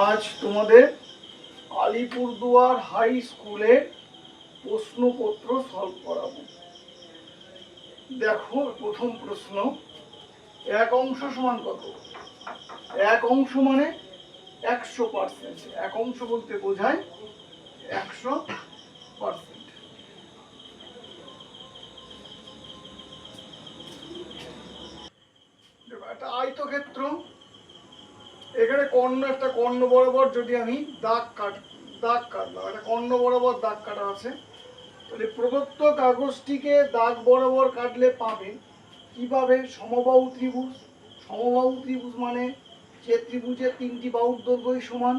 আজ তোমাদের আলিপুরদুয়ার হাই স্কুলের প্রশ্নপত্র সলভ করাবো। দেখো প্রথম প্রশ্ন, এক অংশ সমান কত? এক অংশ মানে একশো পার্সেন্ট এক অংশ বলতে বোঝায় একশো পার্সেন্ট একটা আয়তক্ষেত্র এখানে কর্ণ, একটা কর্ণ বরাবর যদি আমি দাগ কাট, দাগ কাটলাম, একটা কর্ণ বরাবর দাগ কাটা আছে, তাহলে প্রদত্ত কাগজটিকে দাগ বরাবর কাটলে পাবে কীভাবে? সমবাহু ত্রিভুজ। সমবাহু ত্রিভুজ মানে যে ত্রিভুজের তিনটি বাহুর দৈর্ঘ্যই সমান,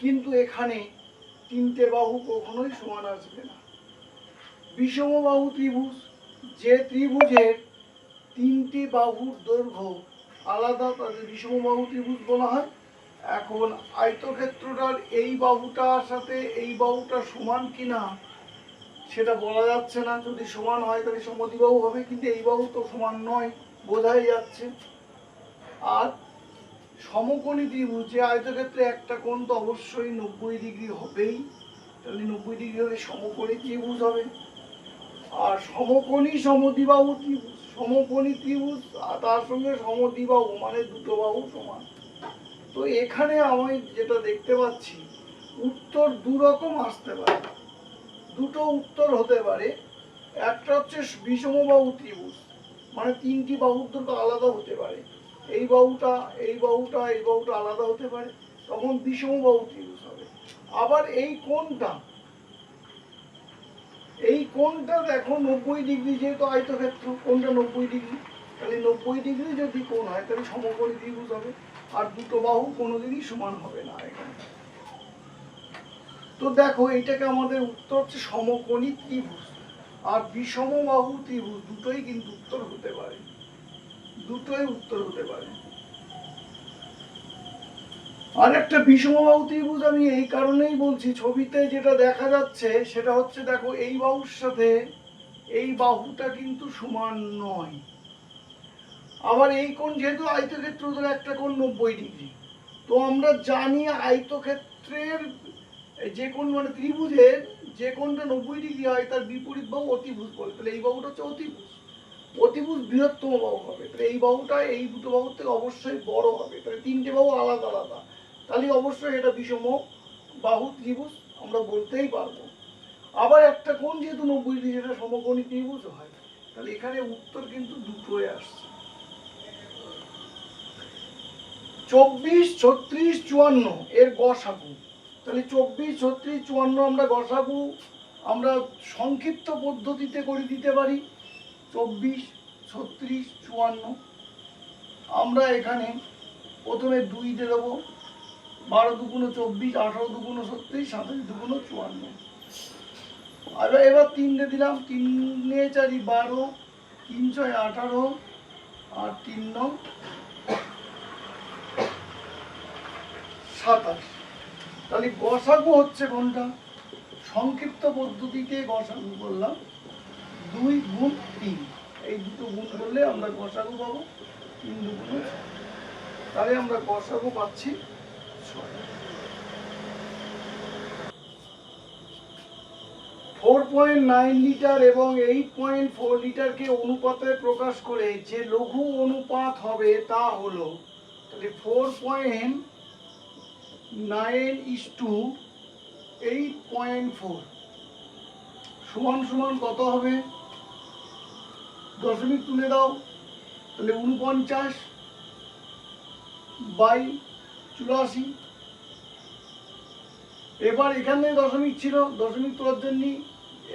কিন্তু এখানে তিনটে বাহু কখনোই সমান আসবে না। বিষমবাহু ত্রিভুজ, যে ত্রিভুজের তিনটি বাহুর দৈর্ঘ্য আলাদা তাদের বিষমবাহু ত্রিভুজ বলা হয়। এখন আয়তক্ষেত্রটার এই বাহুটার সাথে এই বাহুটা সমান কিনা, সেটা বলা যাচ্ছে না। যদি সমান হয়, তাহলে সমদ্বিবাহু হবে, কিন্তু এই বাহু তো সমান নয়, বোঝাই যাচ্ছে। আর সমকোণী ত্রিভুজ, যে আয়তক্ষেত্রে একটা কোণ তো অবশ্যই নব্বই ডিগ্রি হবেই। তাহলে নব্বই ডিগ্রি হলে সমকোণী ত্রিভুজ হবে। আর সমকোণী সমদ্বিবাহু ত্রিভুজ সমকোণী ত্রিভুজ তার সঙ্গে সমদ্বিবাহু মানে দুটো বাহু সমান। তো এখানে আমি যেটা দেখতে পাচ্ছি, উত্তর দু রকম আসতে পারে। দুটো উত্তর হতে পারে। একটা হচ্ছে বিষমবাহু ত্রিভুজ মানে তিনটি বাহুর দৈর্ঘ্য আলাদা হতে পারে। এই বাহুটা এই বাহুটা এই বাহুটা আলাদা হতে পারে, তখন বিষমবাহু ত্রিভুজ হবে। আবার এই কোণটা এই কোণটা দেখো নব্বই ডিগ্রি, যেহেতু আয়তক্ষেত্র, কোণটা নব্বই ডিগ্রি। তাহলে নব্বই ডিগ্রি যদি কোণ হয়, তাহলে সমকোণী ত্রিভুজ হবে আর দুটো বাহু কোনোদিনই সমান হবে না এখানে। তো দেখো এটাকে আমাদের উত্তর হচ্ছে সমকোণী ত্রিভুজ। আর বিষমবাহু ত্রিভুজ, দুটোই কিন্তু উত্তর হতে পারে। দুটোই উত্তর হতে পারে। আর একটা বিষমবাহু ত্রিভুজ আমি এই কারণেই বলছি, ছবিতে যেটা দেখা যাচ্ছে সেটা হচ্ছে, দেখো, এই বাহুর সাথে, এই বাহুটা কিন্তু সমান নয়। আবার এই কোণ যেহেতু আয়তক্ষেত্র ধরে একটা কোণ নব্বই ডিগ্রি। তো আমরা জানি আয়তক্ষেত্রের যে কোন মানে ত্রিভুজের যে কোনটা নব্বই ডিগ্রি হয়, তার বিপরীত বাহু অতিভুজ বলে। তাহলে এই বাহুটা হচ্ছে অতিভুজ। অতিভুজ বৃহত্তম বাহু হবে। তাহলে এই বাহুটা এই দুটো বাহুর থেকে অবশ্যই বড় হবে। তাহলে তিনটে বাহু আলাদা আলাদা। তাহলে অবশ্যই এটা বিষম বাহু ত্রিভুজ, আমরা বলতেই পারব। আবার একটা কোণ যেহেতু নব্বই ডিগ্রি সেটা সমকোণী ত্রিভুজ হয়। তাহলে এখানে উত্তর কিন্তু দুটোই আসছে। চব্বিশ, ছত্রিশ, চুয়ান্ন, এর গসাগু। তাহলে চব্বিশ, ছত্রিশ, চুয়ান্ন আমরা গসাগু, আমরা সংক্ষিপ্ত পদ্ধতিতে করে দিতে পারি। চব্বিশ, ছত্রিশ, চুয়ান্ন। আমরা এখানে প্রথমে দুই দিয়ে দেবো। বারো দুগুণ চব্বিশ, আঠারো দুগুণ ছত্রিশ, সাতাশ দুগুণ চুয়ান্ন। এবার এবার তিনটে দিলাম তিনে চারি বারো, তিন ছয় আঠারো, আর তিন নং সাতাশ। তাহলে গসাগু হচ্ছে কোনটা? সংক্ষিপ্ত পদ্ধতিতে গসাগু করলাম, দুই গুণ তিন। এই দুটো গুণ করলে আমরা গসাগু পাবো, তিন দুগুণ তাহলে আমরা গসাগু পাচ্ছি ফোর পয়েন্ট নাইন লিটার এবং এইট পয়েন্ট ফোর লিটারকে অনুপাতে প্রকাশ করে যে লঘু অনুপাত হবে তা হলো, তাহলে four point nine is to eight point four সমান সমান কত হবে? দশমিক তুলে দাও, তাহলে উনপঞ্চাশ বাই চুরাশি। এবার এখানে দশমিক ছিল, দশমিক তোলার জন্য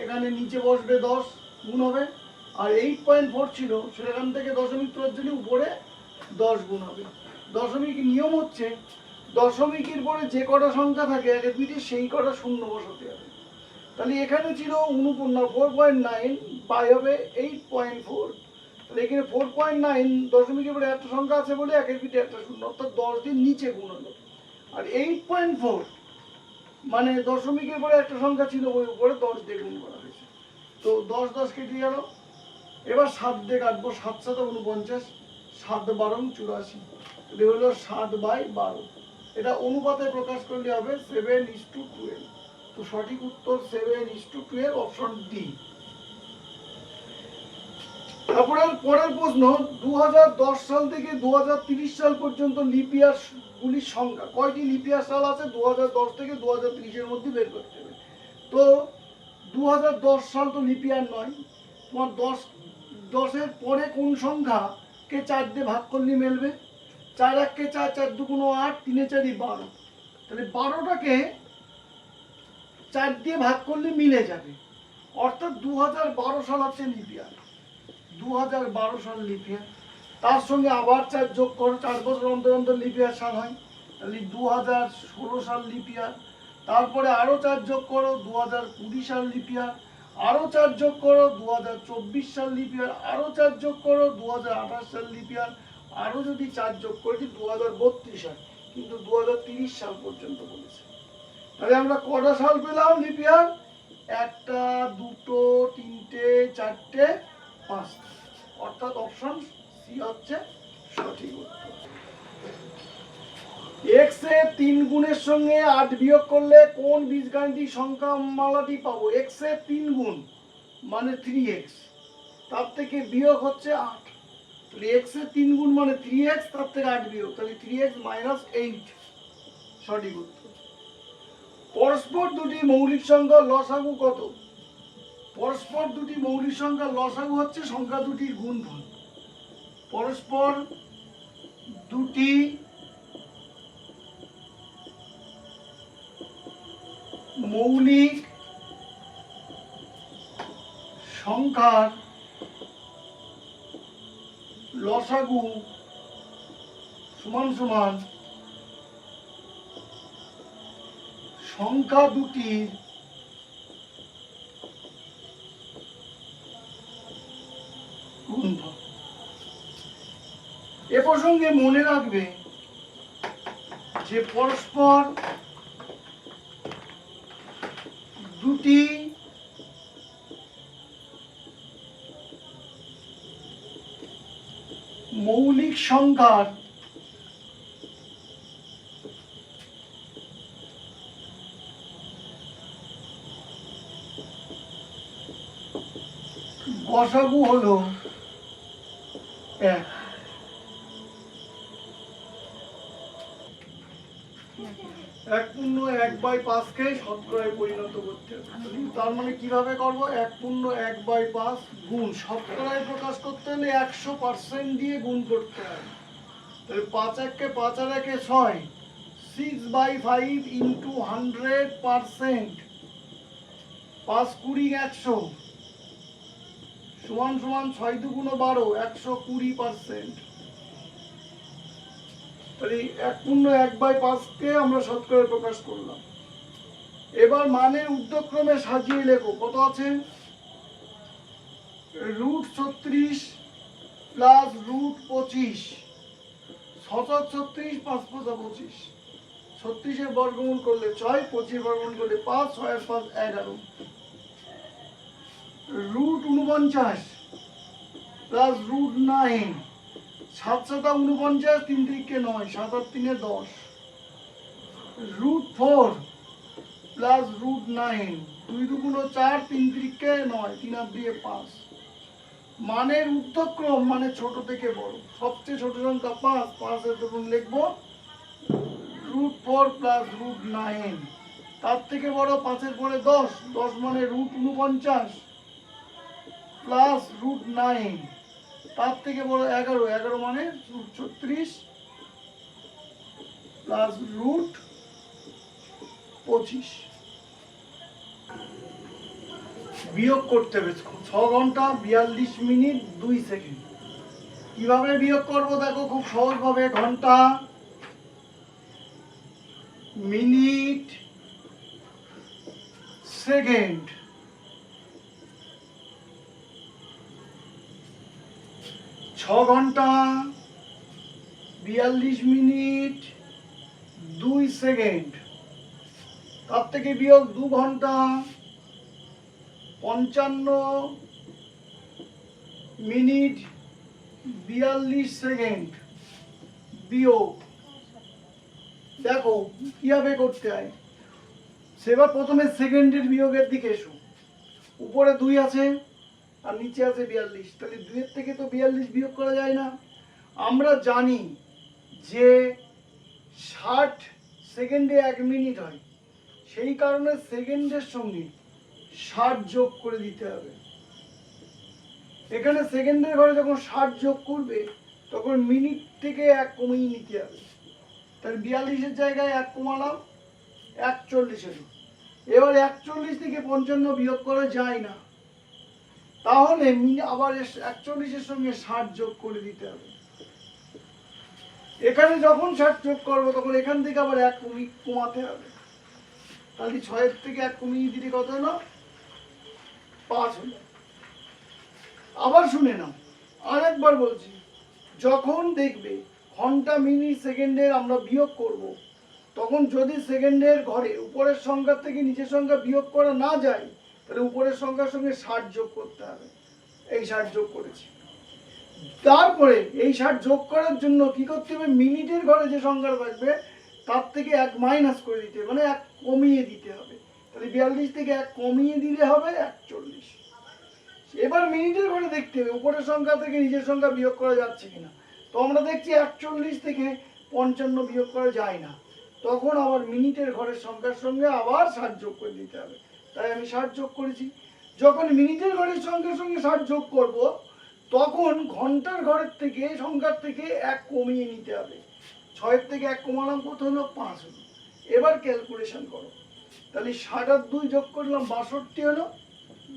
এখানে নিচে বসবে দশ, গুণ হবে। আর এইট পয়েন্ট ফোর ছিল, সেখান থেকে দশমিক তোলার জন্য উপরে দশ গুণ হবে। দশমিক নিয়ম হচ্ছে, দশমিকের পরে যে কটা সংখ্যা থাকে একের পিঠে সেই কটা শূন্য বসাতে হবে। তাহলে এখানে ছিল উনপূর্ণ ফোর পয়েন্ট নাইন বাই হবে এইট পয়েন্ট ফোর তাহলে এখানে ফোর পয়েন্ট নাইন দশমিকের পরে একটা সংখ্যা আছে বলে একের পিঠে একটা শূন্য, অর্থাৎ দশ দিন নিচে গুণ হলো। আর এইট পয়েন্ট ফোর মানে দশমিকের পরে একটা সংখ্যা ছিল, ওই উপরে দশ দিয়ে গুণ করা হয়েছে। তো দশ দশ কেটে গেল। এবার সাত দিয়ে কাটবো, সাত সাত উনপঞ্চাশ সাত বারো চুরাশি। এটা হলো সাত বাই বারো। এটা অনুপাতে প্রকাশ করলে হবে সেভেন ইস টু টুয়েলভ তো সঠিক উত্তর seven is to twelve option D তারপরে পরের প্রশ্ন দু হাজার দশ সাল থেকে দু সাল পর্যন্ত লিপিয়ার গুলির সংখ্যা, কয়টি লিপিয়ার সাল আছে দু হাজার দশ থেকে দু এর মধ্যে বের করতে হবে। তো দু হাজার দশ সাল তো লিপিয়ার নয়, তোমার দশ, দশের পরে কোন সংখ্যাকে চার দিয়ে ভাগ করলে মেলবে? চার এককে চার চার দুগুণ আট, তিনে চারি বারো। তাহলে বারোটাকে চার দিয়ে ভাগ করলে মিলে যাবে। অর্থাৎ দু সাল হচ্ছে লিপিয়ার। দু হাজার বারো সাল লিপিয়ার তার সঙ্গে আবার চার যোগ করো, চার বছর অন্তর অন্তর লিপিয়ার সাল হয়। তাহলে দু হাজার ষোলো সাল লিপিয়ার তারপরে আরও চার যোগ করো দু হাজার কুড়ি সাল লিপিয়ার আরও চার যোগ করো দু হাজার চব্বিশ সাল লিপিয়ার আরও চার যোগ করো দু হাজার আঠাশ সাল লিপিয়ার আরও যদি চার যোগ করি দু হাজার বত্রিশ সাল কিন্তু দু হাজার তিরিশ সাল পর্যন্ত বলেছে। তাহলে আমরা কটা সাল পেলাম লিপিয়ার? একটা, দুটো, তিনটে, চারটে পাঁচটা অর্থাৎ অপশন সি হচ্ছে সঠিক উত্তর। এক্সের তিন গুণের সঙ্গে আট বিয়োগ করলে কোন বীজগাণিতিক সংখ্যা মালাটি পাবো? এক্সের তিন গুণ মানে থ্রি এক্স তার থেকে বিয়োগ হচ্ছে আট। তাহলে এক্সের তিন গুণ মানে থ্রি এক্স তার থেকে আট বিয়োগ। তাহলে থ্রি এক্স মাইনাস এইট সঠিক উত্তর। পরস্পর দুটি মৌলিক সংখ্যা লসাগু কত? পরস্পর দুটি মৌলিক সংখ্যা লসাগু হচ্ছে, সংখ্যা দুটির গুণফল। পরস্পর দুটি মৌলিক সংখ্যার লসাগু সমান সমান সংখ্যা দুটির গুণফল এ প্রসঙ্গে মনে রাখবে যে পরস্পর দুটি মৌলিক সংখ্যার গসাগু হলো এক এক পূর্ণ এক বাই পাঁচকে শতকরায় পরিণত করতে হবে তার মানে কীভাবে করব? এক পূর্ণ, এক বাই পাঁচ গুণ। শতকরায় প্রকাশ করতে হলে একশো পার্সেন্ট দিয়ে গুণ করতে হয়। তাহলে পাঁচ এককে পাঁচ আর একে ছয় six by five into hundred percent পাঁচ কুড়ি একশো, সমান সমান ছয় দুগুণ বারো, একশো কুড়ি পার্সেন্ট তাহলে এক পূর্ণ, এক বাই পাঁচকে আমরা শতকরা প্রকাশ করলাম। এবার মানের উদ্যক্রমে সাজিয়ে লেখো। কত আছে? রুট ছত্রিশ প্লাস রুট পঁচিশ। ছশো ছত্রিশ, পাঁচ পাঁচা পঁচিশ। ছত্রিশে বর্গমূল করলে ছয়, পঁচিশ বর্গমূল করলে পাঁচ, ছয় আর পাঁচ এগারো রুট উনপঞ্চাশ প্লাস রুট নাইন। সাত সাতা উনপঞ্চাশ তিন তিরিকে নয়, সাত আট তিনে দশ। Root four plus root nine দুই দুগুণ চার তিন তিরিকে নয়, তিন আট দিয়ে পাঁচ। মানের উদ্ধক্রম মানে ছোট থেকে বড়। সবচেয়ে ছোট সংখ্যা পাঁচ পাঁচের ধরুন লিখব। Root four plus root nine তার থেকে বড় পাঁচের পরে দশ। দশ মানে রুট উনপঞ্চাশ প্লাস রুট নাইন তার থেকে বড় এগারো। এগারো মানে রুট ছত্রিশ। প্লাস রুট পঁচিশ। বিয়োগ করতে হবে। ছ ঘণ্টা বিয়াল্লিশ মিনিট দুই সেকেন্ড। কীভাবে বিয়োগ করব দেখো খুব সহজভাবে। ঘণ্টা, মিনিট, সেকেন্ড। ছ ঘণ্টা বিয়াল্লিশ মিনিট দুই সেকেন্ড। তার থেকে বিয়োগ দু ঘণ্টা পঞ্চান্ন মিনিট বিয়াল্লিশ সেকেন্ড বিয়োগ। দেখো, কীভাবে করতে হয়? সেবার প্রথমে সেকেন্ডের বিয়োগের দিকে এসো। উপরে দুই আছে আর নিচে আছে বিয়াল্লিশ। তাহলে দুইয়ের থেকে তো বিয়াল্লিশ বিয়োগ করা যায় না। আমরা জানি যে ষাট সেকেন্ডে এক মিনিট হয়। সেই কারণে সেকেন্ডের সঙ্গে ষাট যোগ করে দিতে হবে। এখানে সেকেন্ডের ঘরে যখন ষাট যোগ করবে, তখন মিনিট থেকে এক কমিয়ে নিতে হবে। তাহলে বিয়াল্লিশের জায়গায় এক কমালাম একচল্লিশ এবার একচল্লিশ থেকে পঞ্চান্ন বিয়োগ করা যায় না। তাহলে আবার একচল্লিশের সঙ্গে ষাট যোগ করে দিতে হবে। এখানে যখন ষাট যোগ করব, তখন এখান থেকে আবার এক কমি, কমাতে হবে। তাহলে ছয়ের থেকে এক কমিয়ে দিলে কত হলো? পাঁচ হলো। আবার শুনে নাও। আরেকবার বলছি, যখন দেখবে ঘণ্টা, মিনিট, সেকেন্ডের আমরা বিয়োগ করব। তখন যদি সেকেন্ডের ঘরে উপরের সংখ্যা থেকে নিচের সংখ্যা বিয়োগ করা না যায়, তাহলে উপরের সংখ্যার সঙ্গে ষাট যোগ করতে হবে। এই ষাট যোগ করেছি। তারপরে এই ষাট যোগ করার জন্য কি করতে হবে? মিনিটের ঘরে যে সংখ্যা থাকবে তার থেকে এক মাইনাস করে দিতে হবে মানে এক কমিয়ে দিতে হবে। তাহলে বিয়াল্লিশ থেকে এক কমিয়ে দিলে হবে একচল্লিশ। এবার মিনিটের ঘরে দেখতে হবে, উপরের সংখ্যা থেকে নিচের সংখ্যা বিয়োগ করা যাচ্ছে কিনা। তো আমরা দেখছি একচল্লিশ থেকে পঞ্চান্ন বিয়োগ করা যায় না। তখন আবার মিনিটের ঘরের সংখ্যার সঙ্গে আবার ষাট যোগ করে দিতে হবে। তাই আমি ষাট যোগ করেছি। যখন মিনিটের ঘরের সংখ্যার সঙ্গে ষাট যোগ করব, তখন ঘণ্টার ঘরের থেকে, সংখ্যার থেকে এক কমিয়ে নিতে হবে। ছয়ের থেকে এক কমালাম কত হলো পাঁচ হলো। এবার ক্যালকুলেশন করো। তাহলে ষাট আর দুই যোগ করলাম বাষট্টি হলো।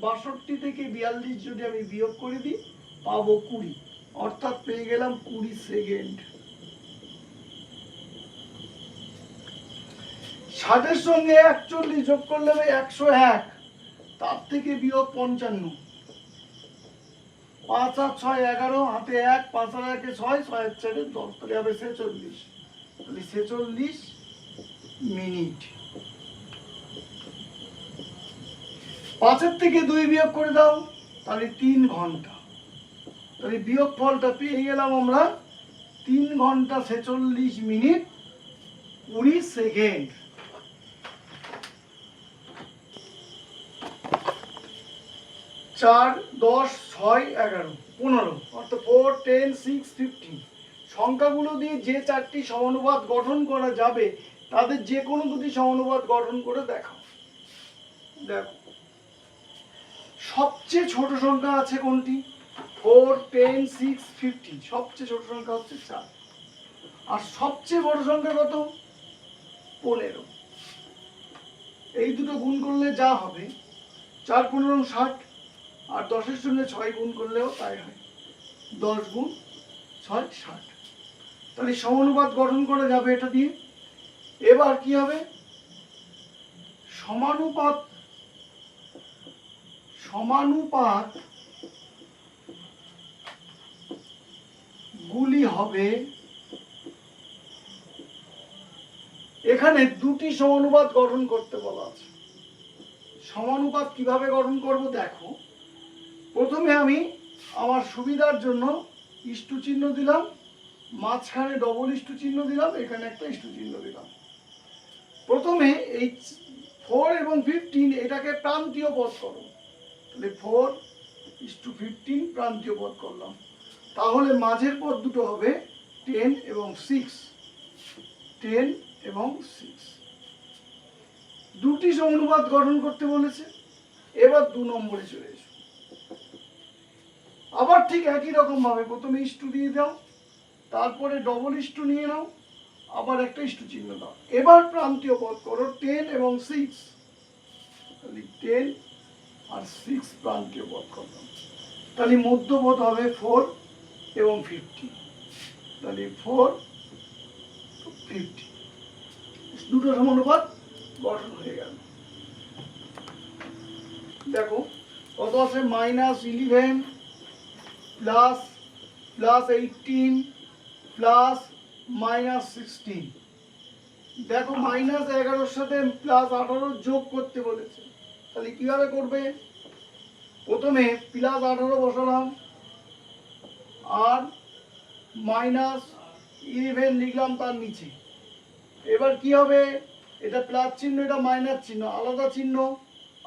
বাষট্টি থেকে বিয়াল্লিশ যদি আমি বিয়োগ করে দিই, পাবো কুড়ি। অর্থাৎ পেয়ে গেলাম কুড়ি সেকেন্ড ষাটের সঙ্গে একচল্লিশ যোগ করলে একশো এক। তার থেকে বিয়োগ পঞ্চান্ন। পাঁচ আর ছয় এগারো, হাতে এক, পাঁচ আর একে ছয় ছয় আর চারে দশ, তাহলে হবে ছেচল্লিশ। তাহলে ছেচল্লিশ মিনিট। পাঁচের থেকে দুই বিয়োগ করে দাও, তাহলে তিন ঘণ্টা। তাহলে বিয়োগ ফলটা পেয়ে গেলাম আমরা তিন ঘণ্টা ছেচল্লিশ মিনিট কুড়ি সেকেন্ড। চার, দশ, ছয়, এগারো, পনেরো অর্থাৎ ফোর টেন সিক্স ফিফটিন সংখ্যাগুলো দিয়ে যে চারটি সমানুপাত গঠন করা যাবে, তাদের যে কোনো দুটি সমানুপাত গঠন করে দেখাও। দেখো, সবচেয়ে ছোট সংখ্যা আছে কোনটি? ফোর টেন সিক্স ফিফটি সবচেয়ে ছোট সংখ্যা হচ্ছে চার। আর সবচেয়ে বড় সংখ্যা কত? পনেরো। এই দুটো গুণ করলে যা হবে, চার, পনেরো, ষাট আর দশের সঙ্গে ছয় গুণ করলেও তাই হয়। দশ গুণ ছয় ষাট। তাহলে সমানুপাত গঠন করা যাবে এটা দিয়ে। এবার কি হবে? সমানুপাত সমানুপাত গুলি হবে এখানে দুটি সমানুপাত গঠন করতে বলা আছে। সমানুপাত কীভাবে গঠন করব দেখো। প্রথমে আমি আমার সুবিধার জন্য ইষ্টু চিহ্ন দিলাম, মাঝখানে ডবল ইষ্টু চিহ্ন দিলাম, এখানে একটা ইষ্টু চিহ্ন দিলাম। প্রথমে এই ফোর এবং ফিফটিন এটাকে প্রান্তীয় পদ করো। তাহলে ফোর টু ফিফটিন প্রান্তীয় পদ করলাম। তাহলে মাঝের পদ দুটো হবে টেন এবং সিক্স টেন এবং সিক্স দুটি সমানুপাত গঠন করতে বলেছে, এবার দু নম্বরে চলে আবার ঠিক একই রকম ভাবে প্রথমে ইস্টু দিয়ে দাও, তারপরে ডবল ইস্টু নিয়ে নাও, আবার একটা ইস্টু চিহ্ন দাও। এবার প্রান্তীয় পদ করো টেন এবং সিক্স টেন আর সিক্স প্রান্তীয় পদ করলাম। তাহলে মধ্যপদ হবে ফোর এবং ফিফটি তাহলে ফোর ফিফটি দুটো সমানুপাত গঠন হয়ে গেল। দেখো, কত আছে? Minus eleven plus plus eighteen, plus minus sixteen. দেখো মাইনাস এগারোর সাথে প্লাস আঠারো যোগ করতে বলেছে। তাহলে কীভাবে করবে? প্রথমে প্লাস আঠারো বসালাম, আর মাইনাস ইলেভেন লিখলাম তার নিচে। এবার কি হবে? এটা প্লাস চিহ্ন, এটা মাইনাস চিহ্ন, আলাদা চিহ্ন।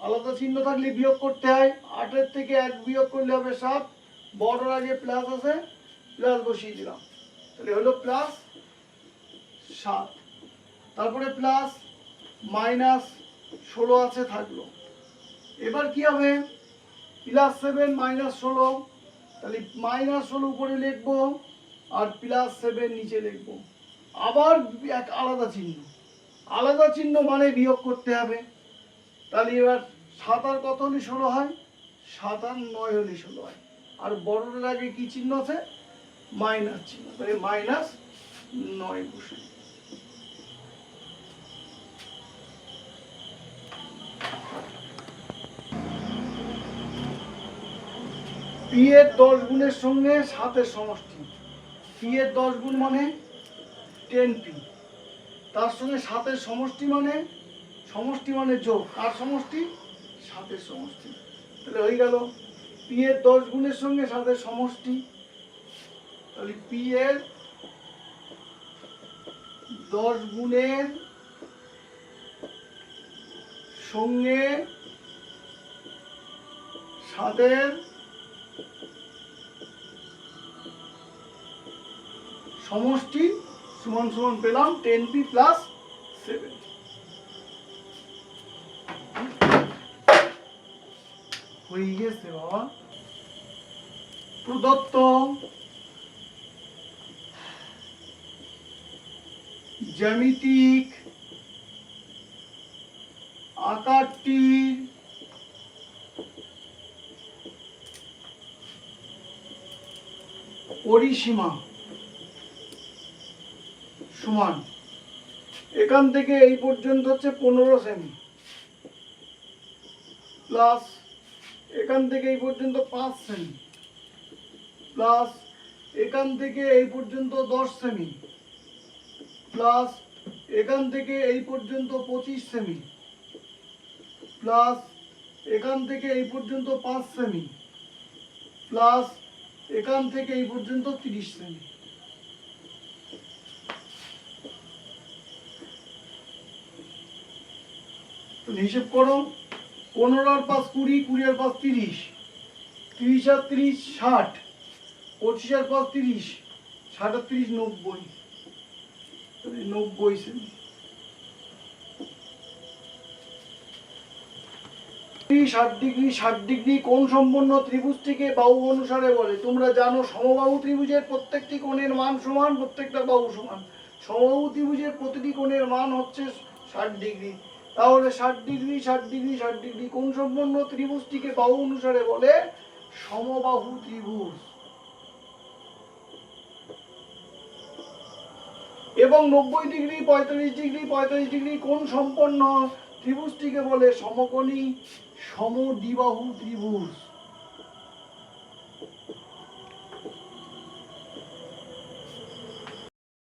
আলাদা চিহ্ন থাকলে বিয়োগ করতে হয়। আটের থেকে এক বিয়োগ করলে হবে সাত বড়র আগে প্লাস আছে প্লাস বসিয়ে দিলাম। তাহলে হলো প্লাস সাত। তারপরে প্লাস মাইনাস ষোলো আছে থাকল। এবার কি হবে? প্লাস সেভেন মাইনাস ষোলো। তাহলে মাইনাস ষোলো উপরে লিখব আর প্লাস সেভেন নিচে লিখব। আবার এক আলাদা চিহ্ন। আলাদা চিহ্ন মানে বিয়োগ করতে হবে। তাহলে এবার সাত আর কত হলে ষোলো হয়? সাত আর নয় হলে ষোলো হয়। আর বড়দের আগে কি চিহ্ন আছে? মাইনাস চিহ্ন। তাহলে মাইনাস নয় বসে। পি এর দশ গুণের সঙ্গে সাতের সমষ্টি। পি এর দশ গুণ মানে টেন পি। তার সঙ্গে সাতের সমষ্টি মানে সমষ্টি মানে যোগ। আর সমষ্টি? সাতের সমষ্টি। তাহলে হয়ে গেল। পি এর দশ গুণের সঙ্গে সাতের সমষ্টি। তাহলে পি এর দশ গুণের সঙ্গে সাতের সমষ্টি সমান সমান পেলাম টেন পি প্লাস সেভেন হয়ে গেছে প্রদত্ত জ্যামিতিক আকারটির পরিসীমা সমান। এখান থেকে এই পর্যন্ত হচ্ছে পনেরো সেমি। প্লাস এখান থেকে এই পর্যন্ত পাঁচ সেমি প্লাস এখান থেকে এই পর্যন্ত দশ সেমি প্লাস এখান থেকে এই পর্যন্ত পঁচিশ সেমি প্লাস এখান থেকে এই পর্যন্ত পাঁচ সেমি প্লাস এখান থেকে এই পর্যন্ত তিরিশ তুমি হিসেব করো। পনেরো আর পাঁচ কুড়ি কুড়ি আর পাঁচ তিরিশ তিরিশ আর তিরিশ ষাট পঁচিশ আর পাঁচ তিরিশ ষাট আর তিরিশ নব্বই। নব্বই ষাট ডিগ্রি ষাট ডিগ্রি কোণ সম্পন্ন ত্রিভুজটিকে বাহু অনুসারে বলে। তোমরা জানো সমবাহু ত্রিভুজের প্রত্যেকটি কোণের মান সমান, প্রত্যেকটা বাহু সমান। সমবাহু ত্রিভুজের প্রতিটি কোণের মান হচ্ছে ষাট ডিগ্রি। তাহলে ষাট ডিগ্রি ষাট ডিগ্রি ষাট ডিগ্রি কোন সম্পন্ন ত্রিভুজটিকে বাহু অনুসারে বলে? সমবাহু ত্রিভুজ। এবং নব্বই ডিগ্রি, পঁয়তাল্লিশ ডিগ্রি পঁয়তাল্লিশ ডিগ্রি কোন সম্পন্ন ত্রিভুজটিকে বলে? সমকোণী সমদ্বিবাহু ত্রিভুজ।